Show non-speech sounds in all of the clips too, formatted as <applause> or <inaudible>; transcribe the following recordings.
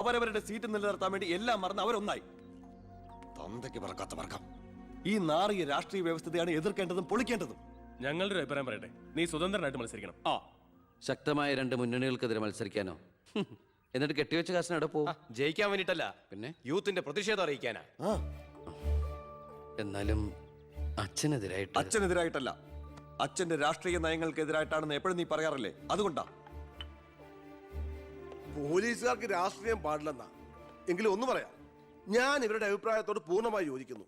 അവരവരുടെ സീറ്റ് നിലനിർത്താൻ വേണ്ടി എല്ലാം മറന്ന് അവരൊന്നായി. തന്തയ്ക്ക് പറക്കാത്ത വർഗം. ഈ നാറിയ രാഷ്ട്രീയ വ്യവസ്ഥതയാണ് എതിർക്കേണ്ടതും പൊളിക്കേണ്ടതും. ഞങ്ങളുടെ ഒരു അഭിപ്രായം പറയട്ടെ. നീ സ്വതന്ത്രനായിട്ട് മത്സരിക്കണം. ആ. ശക്തമായ രണ്ട് മുന്നണികൾക്കെതിരെ മത്സരിക്കാനോ? ഹും. <laughs> എന്നിട്ട് കെട്ടിവെച്ച കാശിന് എവിടെ പോകും ജയിക്കാൻ വേണ്ടിട്ടല്ല പിന്നെ? യൂത്തിന്റെ പ്രതിഷേധം അറിയിക്കാനാ. ആ. എന്നാലും അച്ഛനെതിരായിട്ട് അച്ഛനെതിരായിട്ടല്ല. അച്ഛന്റെ രാഷ്ട്രീയ നയങ്ങൾക്കെതിരായിട്ടാണെന്ന് എപ്പോഴും നീ പറയാറില്ലേ? അതുകൊണ്ടാ. പോലീസുകാർക്ക് രാഷ്ട്രീയം പാടില്ലെന്നാ. എങ്കിലും ഒന്ന് പറയാം. ഞാൻ ഇവരുടെ അഭിപ്രായത്തോട് പൂർണമായി യോജിക്കുന്നു.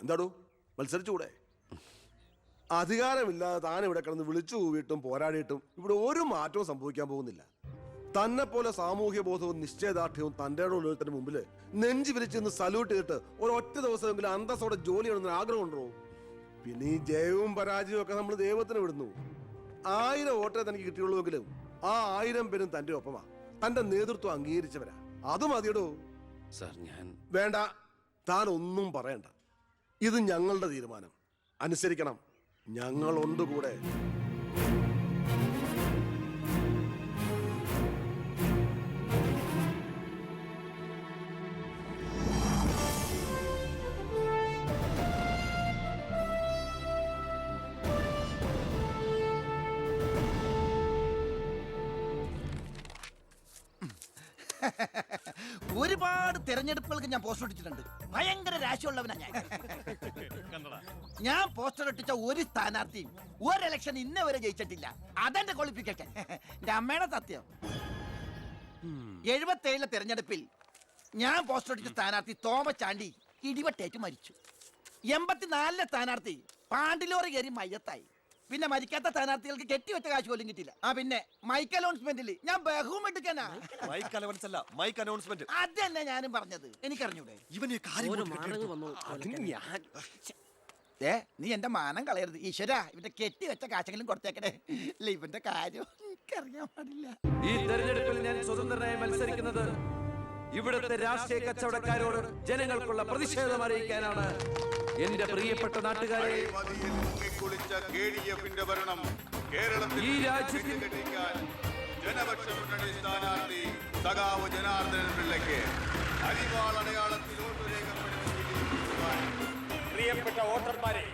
എന്താടോ? മത്സരിച്ചുകൂടെ അധികാരമില്ലാതെ താൻ ഇവിടെ കിടന്ന് വിളിച്ചു കൂവിയിട്ടും പോരാടിയിട്ടും ഇവിടെ ഒരു മാറ്റവും സംഭവിക്കാൻ പോകുന്നില്ല. തന്നെ പോലെ സാമൂഹ്യ ബോധവും നിശ്ചയദാർഢ്യവും തന്റെ ഓരോരുത്തരുടെ മുമ്പിൽ നെഞ്ചു വിരിച്ച് നിന്ന് സല്യൂട്ട് ചെയ്തിട്ട് ഒരൊറ്റ ദിവസമെങ്കിലും അന്തസ്സോടെ ജോലി ചെയ്യണമെന്ന് ആഗ്രഹം ഉണ്ടോ? പിന്നെ ഈ ജയവും പരാജയവും ഒക്കെ നമ്മൾ ദൈവത്തിന് വിടുന്നു. ആയിരം വോട്ടേ തനിക്ക് കിട്ടിയുള്ളൂവെങ്കിലും ആ ആയിരം പേരും തന്റെ ഒപ്പമാ. തന്റെ നേതൃത്വം അംഗീകരിച്ചവരാ. അത് മതിയടോ. സാർ ഞാൻ വേണ്ട. താൻ ഒന്നും പറയണ്ട. ഇത് ഞങ്ങളുടെ തീരുമാനം. അനുസരിക്കണം. ഞങ്ങളുണ്ട് കൂടെ. ഒരുപാട് തിരഞ്ഞെടുപ്പുകൾക്ക് ഞാൻ പോസ്റ്റർ ഇട്ടിട്ടുണ്ട്. ഭയങ്കര രാശിയുള്ളവനാ ഞാൻ. ഞാൻ പോസ്റ്റർ ഒട്ടിച്ച ഒരു സ്ഥാനാർത്ഥിയും ഒരു ഇലക്ഷൻ ഇന്നേ വരെ ജയിച്ചിട്ടില്ല. അതെന്റെ ക്വാളിഫിക്കേഷൻ എന്റെ അമ്മയുടെ സത്യം. എഴുപത്തേഴിലെ തിരഞ്ഞെടുപ്പിൽ ഞാൻ പോസ്റ്റർ ഒട്ടിച്ച സ്ഥാനാർത്ഥി തോമച്ചാണ്ടി ഇടിവട്ടേറ്റ് മരിച്ചു. എൺപത്തിനാലിലെ സ്ഥാനാർത്ഥി പാണ്ടിലോറി കയറി മയ്യത്തായി പിന്നെ മരിക്കാത്ത സ്ഥാനാർത്ഥികൾക്ക് കെട്ടിവെച്ച കാശ് പോലും കിട്ടില്ല ആ പിന്നെ മൈക്ക് അനൗൺസ്മെന്റിൽ ഞാൻ ബഹുമെടുക്കാനാ മൈക്ക് അലവൻസ് അല്ല മൈക്ക് അനൗൺസ്മെന്റ് അത് തന്നെ ഞാനും പറഞ്ഞത്. എനിക്കറിഞ്ഞൂടെ? ഇവന് കാര്യം കൊണ്ട് കെട്ടിയെടുത്തു. അതിന് ഞാൻ ഏ നീ എന്റെ മാനം കളയരുത്. ഈശ്വര ഇവന്റെ കെട്ടി വെച്ച കാശെങ്കിലും കൊടുത്തേക്കണേ. ഇല്ല ഇവന്റെ കാര്യം എനിക്കറിയാൻ പാടില്ല. ഈ തെരഞ്ഞെടുപ്പിൽ ഞാൻ സ്വതന്ത്രനായി മത്സരിക്കുന്നത് ഇവിടുത്തെ രാഷ്ട്രീയ കച്ചവടക്കാരോട് ജനങ്ങൾക്കുള്ള പ്രതിഷേധം അറിയിക്കാനാണ്. എന്റെ പ്രിയപ്പെട്ട നാട്ടുകാരെ മുങ്ങിക്കുളിച്ച KDF-ന്റെ ഭരണം കേരളത്തിൽ ഈ രാജ്യത്തിൽ- ജനപക്ഷ മുന്നണി സ്ഥാനാർത്ഥി സഖാവ് ജനാർദ്ദനൻ പിള്ളയ്ക്ക് അരിവാൾ അടയാളത്തിൽ വോട്ട് രേഖപ്പെടുത്തി പ്രിയപ്പെട്ട വോട്ടർമാരെ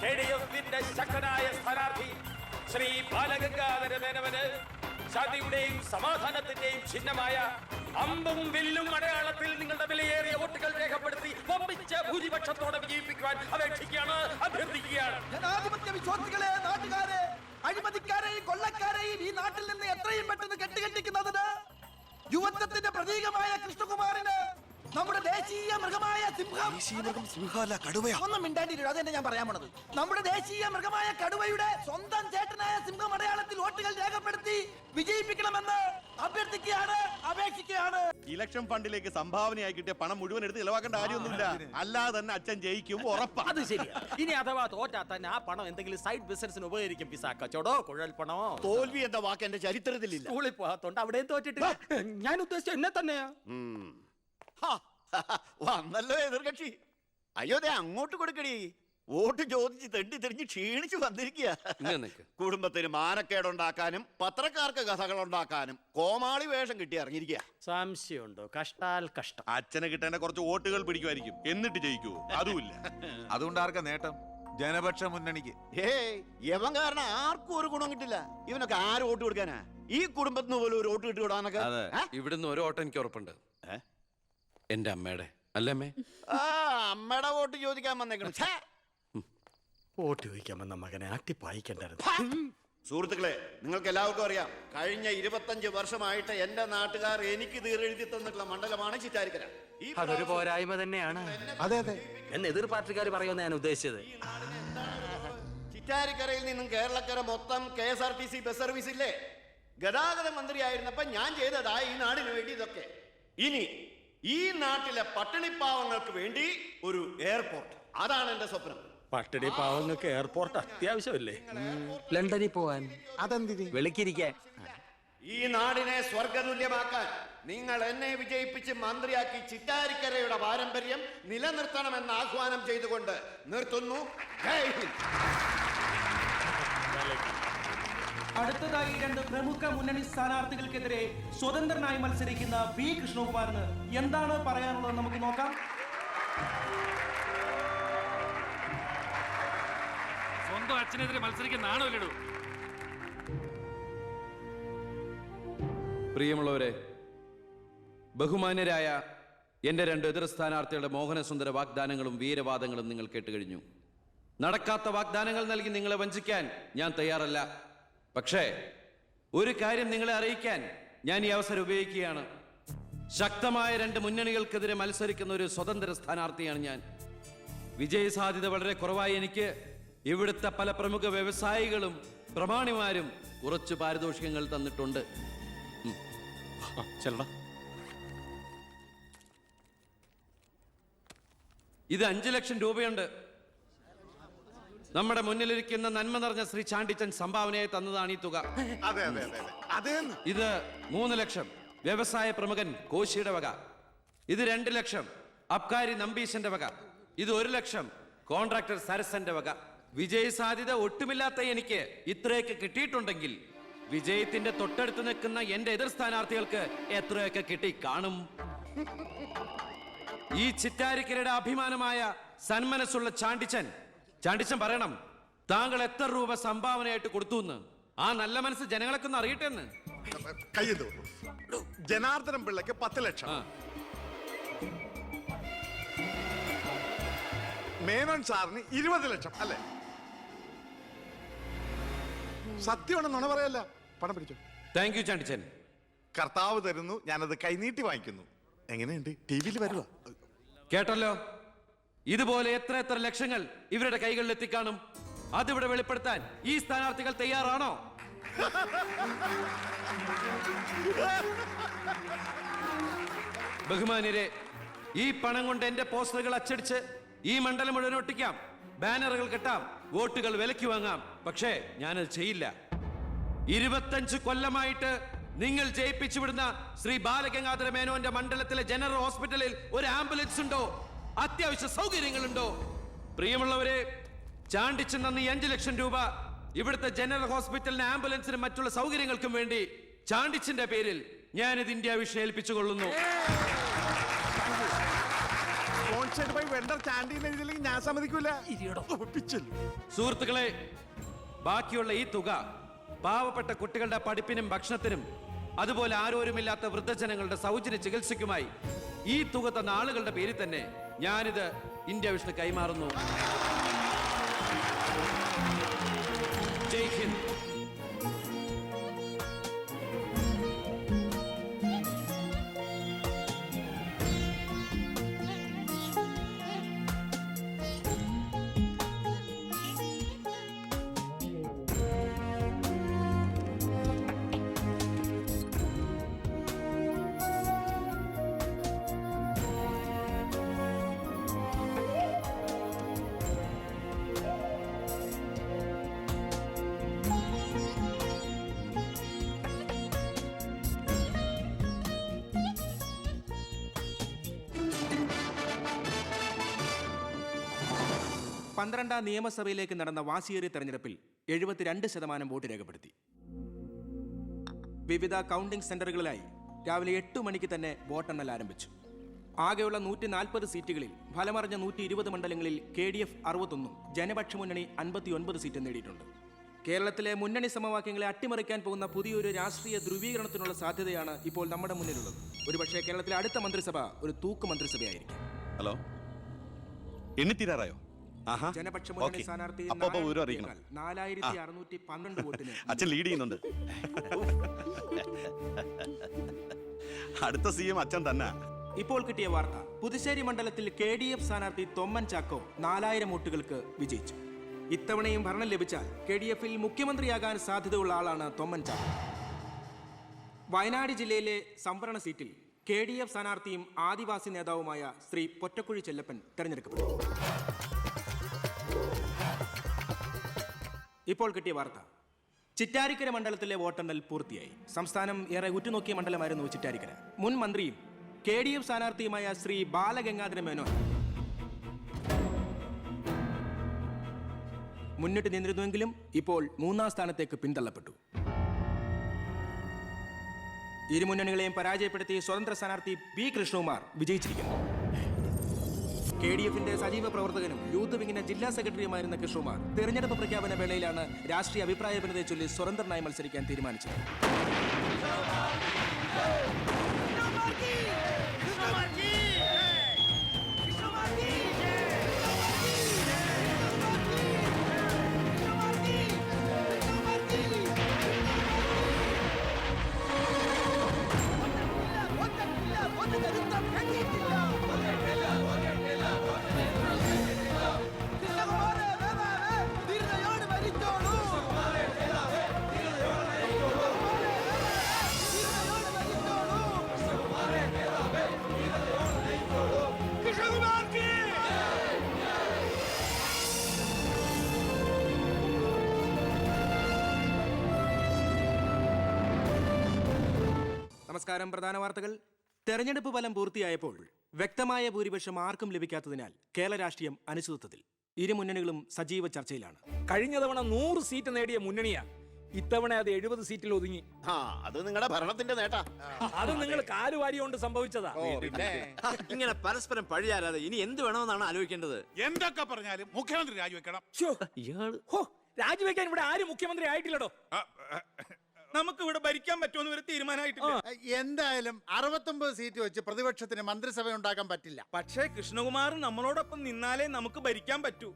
കെ ഡി എഫിന്റെ ശക്തനായ സ്ഥാനാർത്ഥി ശ്രീ ബാലഗംഗാധര മേനവന് ശാന്തിയുടെയും സമാധാനത്തിന്റെയും ചിഹ്നമായ അമ്പും വില്ലും അടയാളത്തിൽ നിങ്ങളുടെ വിലയേറിയ വോട്ടുകൾ രേഖപ്പെടുത്തി വമ്പിച്ച ഭൂരിപക്ഷത്തോടെ വിജയിപ്പിക്കുവാൻ അപേക്ഷിക്കുകയാണ് അഭ്യർത്ഥിക്കുകയാണ്. ജനാധിപത്യ വിശ്വാസികളെ നാട്ടുകാരെ അഴിമതിക്കാരെയും കൊള്ളക്കാരെയും ഈ നാട്ടിൽ നിന്ന് എത്രയും പെട്ടെന്ന് കെട്ടുകെട്ടിക്കുന്നതിന് യുവത്വത്തിന്റെ പ്രതീകമായ കൃഷ്ണകുമാറിന് നമ്മുടെ ദേശീയ മൃഗമായ സിംഹം. ദേശീയ മൃഗം സിംഹമല്ല കടുവയാ. ഒന്നും മിണ്ടാണ്ടിരിക്കും അത് തന്നെ ഞാൻ പറയാൻ പോണത്. നമ്മുടെ ദേശീയ മൃഗമായ കടുവയുടെ സ്വന്തം ചേട്ടനായ സിംഹം അടയാളത്തിൽ വോട്ടുകൾ രേഖപ്പെടുത്തി വിജയിപ്പിക്കണമെന്ന് അഭ്യർത്ഥിക്കുകയാണ് അപേക്ഷിക്കുകയാണ്. ഇലക്ഷൻ ഫണ്ടിലേക്ക് സംഭാവനയായി കിട്ടിയ പണം മുഴുവൻ എടുത്ത് ചെലവാക്കേണ്ട കാര്യമൊന്നുമില്ല. അല്ലാതെ തന്നെ അച്ഛൻ ജയിക്കും ഉറപ്പാ. അത് ശരിയാ. ഇനി അഥവാ തോറ്റാ തന്നെ ആ പണം എന്തെങ്കിലും സൈഡ് ബിസിനസിന് ഉപകരിക്കും പിസാ കുഴൽ പണമോ? തോൽവി എന്ന വാക്ക് എന്റെ ചരിത്രത്തിലില്ല. സ്കൂളിൽ പോകാത്തോണ്ട് അവിടെയും തോറ്റിട്ടില്ല. ഞാൻ ഉദ്ദേശിച്ച എന്നെ തന്നെയാ. വന്നല്ലോ എതിർകക്ഷി. അയ്യോ അതെ അങ്ങോട്ട് കൊടുക്കടി. വോട്ട് ചോദിച്ച് തെണ്ടി തിരിഞ്ഞ് ക്ഷീണിച്ച് വന്നിരിക്കുക കുടുംബത്തിന് മാനക്കേട് കുടുംബത്തിന് മാനക്കേടുണ്ടാക്കാനും പത്രക്കാർക്ക് കഥകൾ ഉണ്ടാക്കാനും കോമാളി വേഷം കിട്ടി ഇറങ്ങിയിരിക്കുക സംശയമുണ്ടോ? കഷ്ടാൽ കഷ്ടം. അച്ഛനെ കിട്ടേണ്ട കുറച്ച് വോട്ടുകൾ പിടിക്കുമായിരിക്കും. എന്നിട്ട് ജയിക്കൂ അതുമില്ല. <laughs> അതുകൊണ്ട് ആർക്കാ നേട്ടം? ജനപക്ഷ മുന്നണിക്ക്. ഏയ് യവൻ കാരണം ആർക്കും ഒരു ഗുണം കിട്ടില്ല. ഇവനൊക്കെ ആര് വോട്ട് കൊടുക്കാനാ? ഈ കുടുംബത്തിന് പോലും ഒരു വോട്ട് കിട്ടി വിടാനൊക്കെ ഇവിടുന്ന് ഒരു വോട്ട് എനിക്ക് ഉറപ്പുണ്ട്? എന്റെ അമ്മയുടെ. അല്ലേ അമ്മേ? ആ അമ്മയുടെ വോട്ട് ചോദിക്കാൻ വന്നേക്കണം. ഛേ! വോട്ട് ചോദിക്കാൻ വന്ന മകനെ അട്ടിപ്പായിക്കണ്ടായിരുന്നു! സുഹൃത്തുക്കളെ നിങ്ങൾക്ക് എല്ലാവർക്കും അറിയാം. കഴിഞ്ഞ ഇരുപത്തഞ്ച് വർഷമായിട്ട് എന്റെ നാട്ടുകാർ എനിക്ക് തീരെഴുതി തന്നിട്ടുള്ള മണ്ഡലമാണ് ചിറ്റാരിക്കര. ഈ അതൊരു പോരായ്മ തന്നെയാണ്. അതെ അതെ. എന്ന് എതിർ പാർട്ടിക്കാർ പറയുമെന്ന് ഞാൻ ഉദ്ദേശിച്ചത്. ചിറ്റാരിക്കരയിൽ നിന്നും കേരളക്കര മൊത്തം K S R T C bus service ഇല്ലേ ഗതാഗത മന്ത്രിയായിരുന്നപ്പോ ഞാൻ ചെയ്തതാ ഈ നാടിന് വേണ്ടി ഇതൊക്കെ. ഇനി ഈ നാട്ടിലെ പട്ടിണിപ്പാവങ്ങൾക്ക് വേണ്ടി ഒരു എയർപോർട്ട് അതാണ് എന്റെ സ്വപ്നം. പട്ടിണി പാവങ്ങൾക്ക് എയർപോർട്ട് അത്യാവശ്യമല്ലേ? ലണ്ടനിൽ പോവാൻ. അതെന്തിന്? വെളുക്കിരിക്കാൻ ഈ നാടിനെ സ്വർഗതുല്യമാക്കാൻ നിങ്ങൾ എന്നെ വിജയിപ്പിച്ച് മന്ത്രിയാക്കി ചിറ്റാരിക്കരയുടെ പാരമ്പര്യം നിലനിർത്തണമെന്ന് ആഹ്വാനം ചെയ്തുകൊണ്ട് നിർത്തുന്നു. ജയ് ഹിന്ദ്. അടുത്തതായി രണ്ട് പ്രമുഖ മുന്നണി സ്ഥാനാർത്ഥികൾക്കെതിരെ സ്വതന്ത്രനായി മത്സരിക്കുന്ന വി കൃഷ്ണകുമാറിന് എന്താണ് പറയാനുള്ളത് നമുക്ക് നോക്കാം. സ്വന്തം അച്ഛനെതിരെ മത്സരിക്കുന്ന ലഡു? പ്രിയമുള്ളവരെ ബഹുമാന്യരായ എന്റെ രണ്ട് എതിർ സ്ഥാനാർത്ഥികളുടെ മോഹനസുന്ദര വാഗ്ദാനങ്ങളും വീരവാദങ്ങളും നിങ്ങൾ കേട്ടുകഴിഞ്ഞു. നടക്കാത്ത വാഗ്ദാനങ്ങൾ നൽകി നിങ്ങളെ വഞ്ചിക്കാൻ ഞാൻ തയ്യാറല്ല. പക്ഷേ ഒരു കാര്യം നിങ്ങളെ അറിയിക്കാൻ ഞാൻ ഈ അവസരം ഉപയോഗിക്കുകയാണ്. ശക്തമായ രണ്ട് മുന്നണികൾക്കെതിരെ മത്സരിക്കുന്ന ഒരു സ്വതന്ത്ര സ്ഥാനാർത്ഥിയാണ് ഞാൻ. വിജയ സാധ്യത വളരെ കുറവായി എനിക്ക്. ഇവിടുത്തെ പല പ്രമുഖ വ്യവസായികളും പ്രമാണിമാരും കുറച്ച് പാരിതോഷികങ്ങൾ തന്നിട്ടുണ്ട്. ഇത് അഞ്ചു ലക്ഷം രൂപയുണ്ട്. നമ്മുടെ മുന്നിലിരിക്കുന്ന നന്മ നിറഞ്ഞ ശ്രീ ചാണ്ടിച്ചൻ സംഭാവനയായി തന്നതാണ് ഈ തുക. അതെ അതെ അതെ അതെ. ഇത് മൂന്ന് ലക്ഷം. വ്യവസായ പ്രമുഖൻ കോശിയുടെ വക. ഇത് രണ്ട് ലക്ഷം. അബ്കാരി നമ്പീശന്റെ വക. ഇത് ഒരു ലക്ഷം. കോൺട്രാക്ടർ സരസന്റെ വക. വിജയ സാധ്യത ഒട്ടുമില്ലാത്ത എനിക്ക് ഇത്രയൊക്കെ കിട്ടിയിട്ടുണ്ടെങ്കിൽ വിജയത്തിന്റെ തൊട്ടടുത്ത് നിൽക്കുന്ന എന്റെ എതിർ സ്ഥാനാർത്ഥികൾക്ക് എത്രയൊക്കെ കിട്ടി കാണും? ഈ ചിറ്റാരിക്കരയുടെ അഭിമാനമായ സന്മനസ്സുള്ള ചാണ്ടിച്ചൻ ചാണ്ടിച്ചൻ പറയണം താങ്കൾ എത്ര രൂപ സംഭാവനയായിട്ട് കൊടുത്തു എന്ന്? ആ നല്ല മനസ്സ് ജനങ്ങളൊക്കെ ഒന്ന് അറിയട്ടെ എന്ന്? ജനാർദ്ദനം പിള്ളയ്ക്ക് പത്ത് ലക്ഷം. ആ. മേനോൻ സാറിന് ഇരുപത് ലക്ഷം അല്ലേ? സത്യമാണ് നുണ പറയല്ല? പണം പിടിച്ചു. Thank you Chandichan. കർത്താവ് തരുന്നു ഞാനത് കൈനീട്ടി വാങ്ങിക്കുന്നു. എങ്ങനെയുണ്ട്? ടി വിയിൽ വരുവാ. കേട്ടല്ലോ? ഇതുപോലെ എത്ര എത്ര ലക്ഷങ്ങൾ ഇവരുടെ കൈകളിൽ എത്തിക്കാണും? അതിവിടെ വെളിപ്പെടുത്താൻ ഈ സ്ഥാനാർത്ഥികൾ തയ്യാറാണോ? ബഹുമാനിരെ ഈ പണം കൊണ്ട് എന്റെ പോസ്റ്ററുകൾ അച്ചടിച്ച് ഈ മണ്ഡലം മുഴുവൻ ഒട്ടിക്കാം. ബാനറുകൾ കെട്ടാം വോട്ടുകൾ വിലയ്ക്ക് വാങ്ങാം. പക്ഷേ ഞാനത് ചെയ്യില്ല. ഇരുപത്തഞ്ച് കൊല്ലമായിട്ട് നിങ്ങൾ ജയിപ്പിച്ചു വിടുന്ന ശ്രീ ബാലഗംഗാധര മേനോന്റെ മണ്ഡലത്തിലെ ജനറൽ ഹോസ്പിറ്റലിൽ ഒരു ആംബുലൻസ് ഉണ്ടോ? അത്യാവശ്യ സൗകര്യങ്ങളുണ്ടോ? പ്രിയമുള്ളവരെ ചാണ്ടിച്ചു നന്ദി അഞ്ചു ലക്ഷം രൂപ ഇവിടുത്തെ ജനറൽ ഹോസ്പിറ്റലിന് ആംബുലൻസിനും മറ്റുള്ള സൗകര്യങ്ങൾക്കും വേണ്ടി ചാണ്ടിച്ചിന്റെ പേരിൽ ഞാനിത് ഇന്ത്യ വിഷയം ഏൽപ്പിച്ചു കൊള്ളുന്നു ഞാൻ സമ്മതിക്കൂല. സുഹൃത്തുക്കളെ ബാക്കിയുള്ള ഈ തുക പാവപ്പെട്ട കുട്ടികളുടെ പഠിപ്പിനും ഭക്ഷണത്തിനും അതുപോലെ ആരോരുമില്ലാത്ത വൃദ്ധജനങ്ങളുടെ സൗജന്യ ചികിത്സയ്ക്കുമായി ഈ തുക തന്ന ആളുകളുടെ പേരിൽ തന്നെ ഞാനിത് ഇന്ത്യ വിഷ്ണു കൈമാറുന്നു. പന്ത്രണ്ടാം നിയമസഭയിലേക്ക് നടന്ന വാശിയേറിയ തെരഞ്ഞെടുപ്പിൽ എഴുപത്തിരണ്ട് ശതമാനം വോട്ട് രേഖപ്പെടുത്തി. വിവിധ കൗണ്ടിംഗ് സെന്ററുകളിലായി രാവിലെ എട്ട് മണിക്ക് തന്നെ വോട്ടെണ്ണൽ ആരംഭിച്ചു. ആകെയുള്ള നൂറ്റി നാൽപ്പത് സീറ്റുകളിൽ ഫലമറിഞ്ഞ നൂറ്റി ഇരുപത് മണ്ഡലങ്ങളിൽ കെ ഡി എഫ് അറുപത്തൊന്നും ജനപക്ഷ മുന്നണി അൻപത്തി ഒൻപത് സീറ്റ് നേടിയിട്ടുണ്ട്. കേരളത്തിലെ മുന്നണി സമവാക്യങ്ങളെ അട്ടിമറിക്കാൻ പോകുന്ന പുതിയൊരു രാഷ്ട്രീയ ധ്രുവീകരണത്തിനുള്ള സാധ്യതയാണ് ഇപ്പോൾ നമ്മുടെ മുന്നിലുള്ളത്. ഒരുപക്ഷേ കേരളത്തിലെ അടുത്ത മന്ത്രിസഭ ഒരു തൂക്ക് മന്ത്രിസഭയായിരിക്കും. ഹലോ? എണ്ണിത്തീരാറായോ? ജനപക്ഷ മുന്നണി ഓക്കേ. സ്ഥാനാർത്ഥി അപ്പൊ അപ്പൊ നാലായിരത്തി അറുന്നൂറ്റി പന്ത്രണ്ട് വോട്ടിന്. അച്ഛൻ ലീഡ് ചെയ്യുന്നുണ്ട്. അടുത്ത സി എം അച്ഛൻ തന്നെ. ഇപ്പോൾ കിട്ടിയ വാർത്ത. പുതുശ്ശേരി മണ്ഡലത്തിൽ കെ ഡി എഫ് സ്ഥാനാർത്ഥി തൊമ്മൻ ചാക്കോ നാലായിരം വോട്ടുകൾക്ക് വിജയിച്ചു. ഇത്തവണയും ഭരണം ലഭിച്ചാൽ കെ ഡി എഫിൽ മുഖ്യമന്ത്രിയാകാൻ സാധ്യതയുള്ള ആളാണ് തൊമ്മൻ ചാക്കോ. വയനാട് ജില്ലയിലെ സംവരണ സീറ്റിൽ കെ ഡി എഫ് സ്ഥാനാർത്ഥിയും ആദിവാസി നേതാവുമായ ശ്രീ പൊറ്റക്കുഴി ചെല്ലപ്പൻ തെരഞ്ഞെടുക്കപ്പെട്ടു. ഇപ്പോൾ കിട്ടിയ വാർത്ത. ചിറ്റാരിക്കര മണ്ഡലത്തിലെ വോട്ടെണ്ണൽ പൂർത്തിയായി. സംസ്ഥാനം ഏറെ ഉറ്റുനോക്കിയ മണ്ഡലമായിരുന്നു ചിറ്റാരിക്കര. മുൻ മന്ത്രിയും കെ ഡി എഫ് സ്ഥാനാർത്ഥിയുമായ ശ്രീ ബാലഗംഗാധര മേനോൻ. മുന്നിട്ട് നിന്നിരുന്നുവെങ്കിലും ഇപ്പോൾ മൂന്നാം സ്ഥാനത്തേക്ക് പിന്തള്ളപ്പെട്ടു. ഇരുമുന്നണികളെയും പരാജയപ്പെടുത്തി സ്വതന്ത്ര സ്ഥാനാർത്ഥി പി കൃഷ്ണകുമാർ വിജയിച്ചിരിക്കുന്നു. കെ ഡി എഫിന്റെ സജീവ പ്രവർത്തകനും യൂത്ത് വിങ്ങിന്റെ ജില്ലാ സെക്രട്ടറിയുമായിരുന്ന കിഷോമാർ തെരഞ്ഞെടുപ്പ് പ്രഖ്യാപന വേളയിലാണ് രാഷ്ട്രീയ അഭിപ്രായ ഭിന്നതയെ ചൊല്ലി സ്വതന്ത്രനായി മത്സരിക്കാൻ തീരുമാനിച്ചത്. നമസ്കാരം പ്രധാന വാർത്തകൾ. തെരഞ്ഞെടുപ്പ് ഫലം പൂർത്തിയായപ്പോൾ വ്യക്തമായ ഭൂരിപക്ഷം ആർക്കും ലഭിക്കാത്തതിനാൽ കേരള രാഷ്ട്രീയം അനിശ്ചിതത്വത്തിൽ. ഇരു മുന്നണികളും സജീവ ചർച്ചയിലാണ്. കഴിഞ്ഞ തവണ നൂറ് സീറ്റ് നേടിയ മുന്നണിയാ. ഇത്തവണ അത് എഴുപത് സീറ്റിൽ ഒതുങ്ങി. ആ അത് നിങ്ങളുടെ ഭരണത്തിന്റെ നേട്ടാ. അത് നിങ്ങൾ കാലുവാരി കൊണ്ട് സംഭവിച്ചതാ. ഇങ്ങനെ പരസ്പരം പഴിയാരാതെ ഇനി എന്ത് വേണമെന്നാണ് ആലോചിക്കേണ്ടത്? എന്തൊക്കെ പറഞ്ഞാലും മുഖ്യമന്ത്രി രാജിവെക്കണം. ഇയാൾ രാജിവെക്കാൻ ഇവിടെ ആരും മുഖ്യമന്ത്രി ആയിട്ടില്ലടോ. നമുക്ക് ഇവിടെ ഭരിക്കാൻ പറ്റുമെന്ന് ഒരു തീരുമാനമായിട്ടില്ല. എന്തായാലും അറുപത്തൊമ്പത് സീറ്റ് വെച്ച് പ്രതിപക്ഷത്തിന് മന്ത്രിസഭ ഉണ്ടാക്കാൻ പറ്റില്ല. പക്ഷേ കൃഷ്ണകുമാർ നമ്മളോടൊപ്പം നിന്നാലേ നമുക്ക് ഭരിക്കാൻ പറ്റൂ.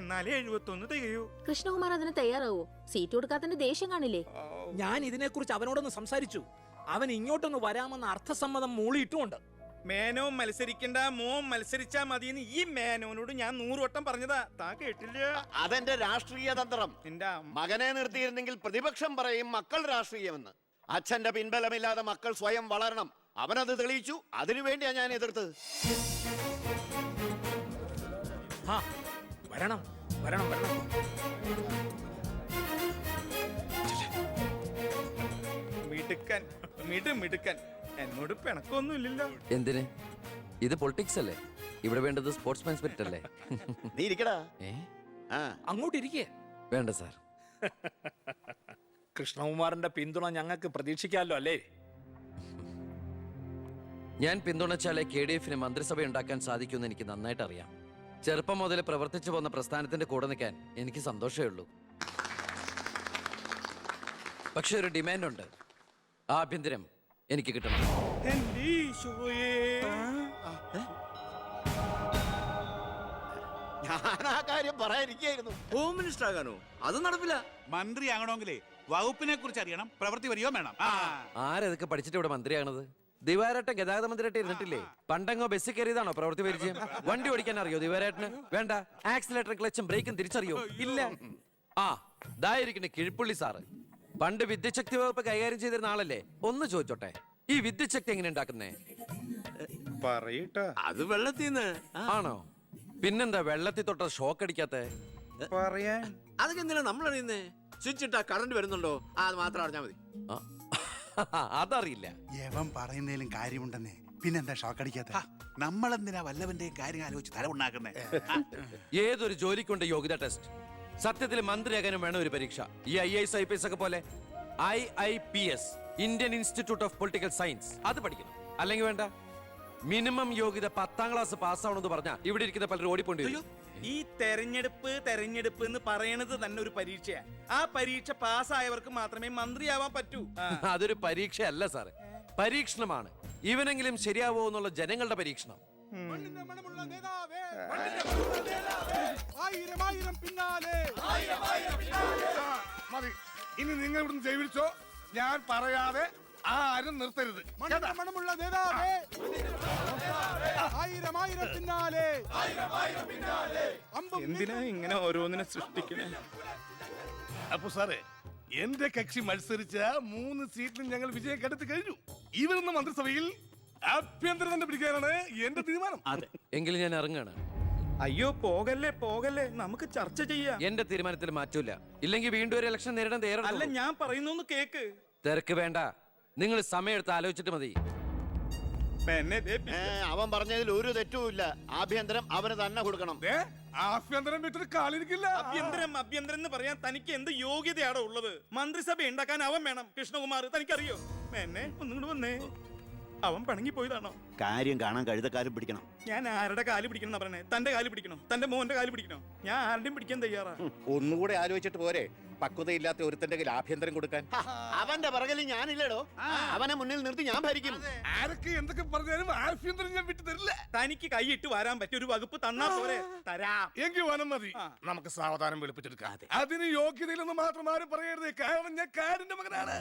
എന്നാലേ എഴുപത്തൊന്ന് തികയൂ. കൃഷ്ണകുമാർ അതിന് തയ്യാറാവോ? സീറ്റ് കൊടുക്കാത്തതിന്റെ ദേഷ്യം കാണില്ലേ? ഞാൻ ഇതിനെക്കുറിച്ച് അവനോടൊന്ന് സംസാരിച്ചു. അവൻ ഇങ്ങോട്ടൊന്ന് വരാമെന്ന് അർത്ഥസമ്മതം മൂളിയിട്ടുമുണ്ട്. മേനോ മത്സരിക്കണ്ട മോൻ മത്സരിച്ചാ മതിയെന്ന് ഈ മേനോനോട് ഞാൻ നൂറുവട്ടം പറഞ്ഞതാ. താ കേട്ടില്ല? അതെന്റെ രാഷ്ട്രീയ തന്ത്രം. നിന്റെ മകനെ നിർത്തിയിരുന്നെങ്കിൽ പ്രതിപക്ഷം പറയും മക്കൾ രാഷ്ട്രീയമെന്ന്. അച്ഛന്റെ പിൻബലമില്ലാതെ മക്കൾ സ്വയം വളരണം. അവനത് തെളിയിച്ചു. അതിനുവേണ്ടിയാ ഞാൻ എതിർത്തത്. ആ, വരണം വരണം വരണം. മിടുക്കൻ മിടു മിടുക്കൻ എന്നോട് പിണക്കൊന്നും ഇല്ലല്ലോ. എന്തിന്? ഇത് പൊളിറ്റിക്സ് അല്ലേ? ഇവിടെ വേണ്ടത് സ്പോർട്സ്മാൻ സ്പിരിറ്റ് അല്ലേ? നീ ഇരിക്കടാ. ഏ? ആ. അങ്ങോട്ടിരിക്കേ വേണ്ട സാർ. കൃഷ്ണകുമാറിന്റെ പിന്തുണ ഞങ്ങൾക്ക് പ്രതീക്ഷിക്കാമല്ലോ അല്ലേ? ഞാൻ പിന്തുണച്ചാലേ കെ ഡി എഫിന് മന്ത്രിസഭ ഉണ്ടാക്കാൻ സാധിക്കുമെന്ന് എനിക്ക് നന്നായിട്ട് അറിയാം. ചെറുപ്പം മുതൽ പ്രവർത്തിച്ചു പോന്ന പ്രസ്ഥാനത്തിന്റെ കൂടെ നിൽക്കാൻ എനിക്ക് സന്തോഷമേ ഉള്ളൂ. പക്ഷെ ഒരു ഡിമാൻഡ് ഉണ്ട്. ആഭ്യന്തരം എനിക്ക് കിട്ടണം. ഞാൻ ആ കാര്യം പറയാനിരിക്കായിരുന്നു ഹോം മിനിസ്റ്റർ ആകാനോ അത് നടപ്പില്ല. മന്ത്രി ആകണമെങ്കിലേ വകുപ്പിനെ കുറിച്ച് അറിയണം പ്രവൃത്തി വരികയോ വേണം. ആരതൊക്കെ പഠിച്ചിട്ട് ഇവിടെ മന്ത്രിയാണത്? ദിവാരേട്ടൻ ഗതാഗത മന്ത്രിയായിട്ട് ഇരുന്നിട്ടില്ലേ? പണ്ടങ്ങോ ബസ്സിൽ കയറിയതാണോ പ്രവൃത്തി പരിചയം? വണ്ടി ഓടിക്കാൻ അറിയോ ദിവാരേട്ടന്? വേണ്ട ആക്സിലേറ്റർ ക്ലച്ചും ബ്രേക്കും തിരിച്ചറിയോ? ഇല്ല. ആ ദായിരിക്കണ കിഴിപ്പുള്ളി സാറ്. പണ്ട് വിദ്യശക്തി വകുപ്പ് കൈകാര്യം ചെയ്തിരുന്ന ആളല്ലേ? ഒന്ന് ചോദിച്ചോട്ടെ. ഈ വിദ്യശക്തി എങ്ങനെ ഉണ്ടാക്കുന്നേ? പറയട്ടാ. അത് വെള്ളത്തിൽ ആണോ? പിന്നെന്താ വെള്ളത്തിൽ തൊട്ട ഷോക്ക് അടിക്കാത്ത? പറയാൻ. അതൊക്കെ എന്തിനാ നമ്മൾ അറിയുന്നേ സ്വിച്ച് ഇട്ടാ കറണ്ട് വരുന്നുണ്ടോ? അത് മാത്രം അറിഞ്ഞാ മതി. <laughs> അതറിയില്ല. യവൻ പറയുന്നതിലും കാര്യമുണ്ടെന്നേ. പിന്നെന്താ ഷോക്ക് അടിക്കാത്ത? നമ്മളെന്തിനാ വല്ലവന്റെയും കാര്യം ആലോചിച്ച് തല ഉണ്ടാക്കുന്നേ ഏതൊരു ജോലിക്കുണ്ട് യോഗ്യത ടെസ്റ്റ് സത്യത്തിൽ മന്ത്രിയാകാനും വേണം ഒരു പരീക്ഷ. ഈ I S I P S ഒക്കെ പോലെ I I P S Indian Institute of Political Science അത് പഠിക്കണം. അല്ലെങ്കിൽ വേണ്ട. മിനിമം യോഗ്യത പത്താം ക്ലാസ് പാസ്സാവണമെന്ന് പറഞ്ഞാൽ ഇവിടെ ഇരിക്കുന്ന പലരും ഓടിപ്പോണ്ടി വരും. ഈ തെരഞ്ഞെടുപ്പ് തെരഞ്ഞെടുപ്പ് എന്ന് പറയണത് തന്നെ ഒരു പരീക്ഷയാണ് ആ പരീക്ഷ പാസ്സായവർക്ക് മാത്രമേ മന്ത്രിയാവാൻ പറ്റൂ. ആ. <laughs> അതൊരു പരീക്ഷയല്ല സാറേ. പരീക്ഷണമാണ്. ഇവനെങ്കിലും ശരിയാവോ എന്നുള്ള ജനങ്ങളുടെ പരീക്ഷണം. മതി. ഇനി നിങ്ങൾ ഇവിടുന്ന് ജൈവിച്ചോ ഞാൻ പറയാതെ ആരും നിർത്തരുത്. മണമുള്ള നേതാവേ. ആയിരം ആയിരം പിന്നാലെ. എന്തിനാ ഇങ്ങനെ ഓരോന്നിനെ സൃഷ്ടിക്കണേ? അപ്പൊ സാറേ എന്റെ കക്ഷി മത്സരിച്ച മൂന്ന് സീറ്റിലും ഞങ്ങൾ വിജയം കണ്ടെത്തി കഴിഞ്ഞു. ഇവരൊന്ന് മന്ത്രിസഭയിൽ ആഭ്യന്തരം തന്നെ പിടിക്കാനാണ് എന്റെ തീരുമാനം. എങ്കിലും ഞാൻ ഇറങ്ങാണ്. അയ്യോ പോകല്ലേ പോകല്ലേ. നമുക്ക് ചർച്ച ചെയ്യാം. എന്റെ തീരുമാനത്തിൽ മാറ്റൂല ഇല്ലെങ്കിൽ വീണ്ടും ഒരു ഇലക്ഷൻ നേരിടാൻ അല്ല ഞാൻ പറയുന്നൊന്ന് കേക്ക്. തിരക്ക് വേണ്ട. നിങ്ങൾ സമയമെടുത്ത് ആലോചിച്ചിട്ട് മതി. എന്നെ ദേ പി- ഏ, അവൻ പറഞ്ഞതിൽ ഒരു തെറ്റുമില്ല ആഭ്യന്തരം അവന് തന്നെ കൊടുക്കണം. ദേ, ആഭ്യന്തരം വിട്ടിട്ട് കാലിരിക്കില്ല. അഭ്യന്തരം അഭ്യന്തരം എന്ന് പറയാൻ തനിക്ക് എന്ത് യോഗ്യതയാണോ ഉള്ളത്? മന്ത്രിസഭ ഉണ്ടാക്കാൻ അവൻ വേണം. കൃഷ്ണകുമാർ തനിക്കറിയോ? എന്നെ ഒന്നുകൂടെ വന്നേ. അവൻ പണങ്ങി പോയതാണോ കാര്യം കാണാൻ കഴുത കാലം പിടിക്കണം. ഞാൻ ആരുടെ കാൽ പിടിക്കണം പറഞ്ഞേ തന്റെ കാൽ പിടിക്കണോ? തന്റെ മോന്റെ കാൽ പിടിക്കണോ? ഞാൻ ആരുടെയും പിടിക്കാൻ തയ്യാറാ? ഒന്നുകൂടെ ആലോചിച്ചിട്ട് പോരെ. പക്വതയില്ലാത്ത ഒരുത്തന്റെ കയ്യിൽ ആഭ്യന്തരം കൊടുക്കാൻ. അവന്റെ പറകൽ ഞാനില്ലടോ അവനെ മുന്നിൽ നിർത്തി ഞാൻ ഭരിക്കും. ആരൊക്കെ എന്തൊക്കെ പറഞ്ഞാലും ആഭ്യന്തരം ഞാൻ വിട്ടു തരില്ല. തനിക്ക് കൈയിട്ട് വരാൻ പറ്റിയ ഒരു വകുപ്പ് തന്നാ പോരെ? തരാം. എങ്കിൽ വനം മതി. നമുക്ക് സാവധാനം വെളുപ്പിച്ചെടുക്കാം. അതിന് യോഗ്യതയിലൊന്നും മാത്രം ആരും പറയരുത്. കാരണം ഞാൻ കാടിന്റെ മകനാണ്.